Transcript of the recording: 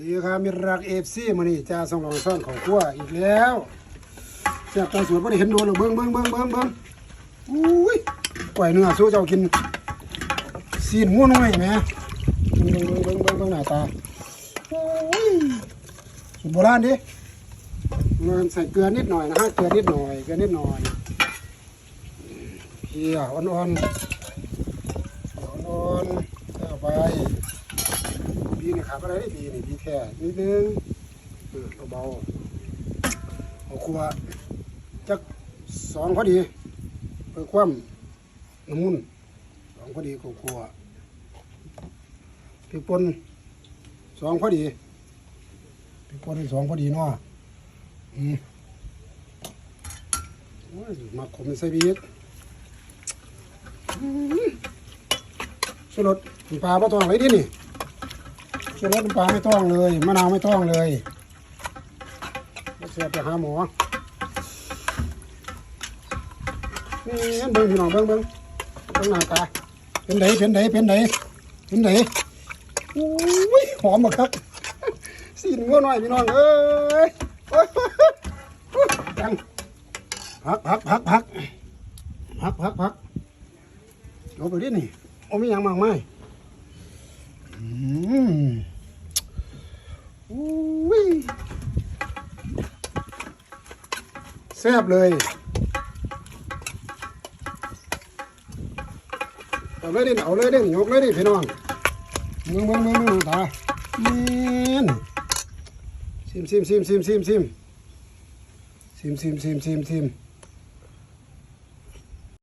ดีครับมิรักเอฟซีมานี่จ้าส่องรองซ่อนของขั้วอีกแล้วแซ่บตาสวยไม่ได้เห็นโดนหรอกเบิ้งเบิ้งเบิ้งเบิ้งเบิ้งอุ้ยปล่อยเนื้อสู้เจ้ากินซีนง่วน้อยแหมเบิ้งเบิ้งเบิ้งเบิ้งเบิ้งหน้าตาโอ้ยสูตรโบราณดิมันใส่เกลือนิดหน่อยนะฮะเกลือนิดหน่อยเกลือนิดหน่อยเพียอ่อนๆอ่อนๆเข้าไป ขาดอะไรได้บีนี่บีแค่นิดนึงเออเบาๆเอาครัวจักสองพอดีเพื่อความน้ำมุนสองพอดีกับครัวพริกป่นสองพอดีพริกป่นสองพอดีเนาะอืมโอ้ยมาขมใส่บีกอืมสลดปลาปลาตองไว้ดินี่ ชูรสน้ำปลาไม่ต้องเลยมะนาวไม่ต้องเลยเสียไปหาหมอนี่เบิ้งพี่น้องเบิ้งเบิ้งเบิ้งหน้าตาเป็นไดเป็นไดเป็นไดเป็นไดอุ้ยหอมมากครับสีนงัวหน่อยพี่น้องเอ้ยยจังพักพักพักพักพักพักพักเอาไปดินี่โอ้ไม่ยังมากไหมอืมอุ้ย แซ่บเลยเอาเลยดิเอาเลยดิยกเลยดิพี่น้องเมืองเมืองเมืองเมืองตาเมนซิมซิมซิมซิมซิมซิมซิมซิมซิมซิมซิม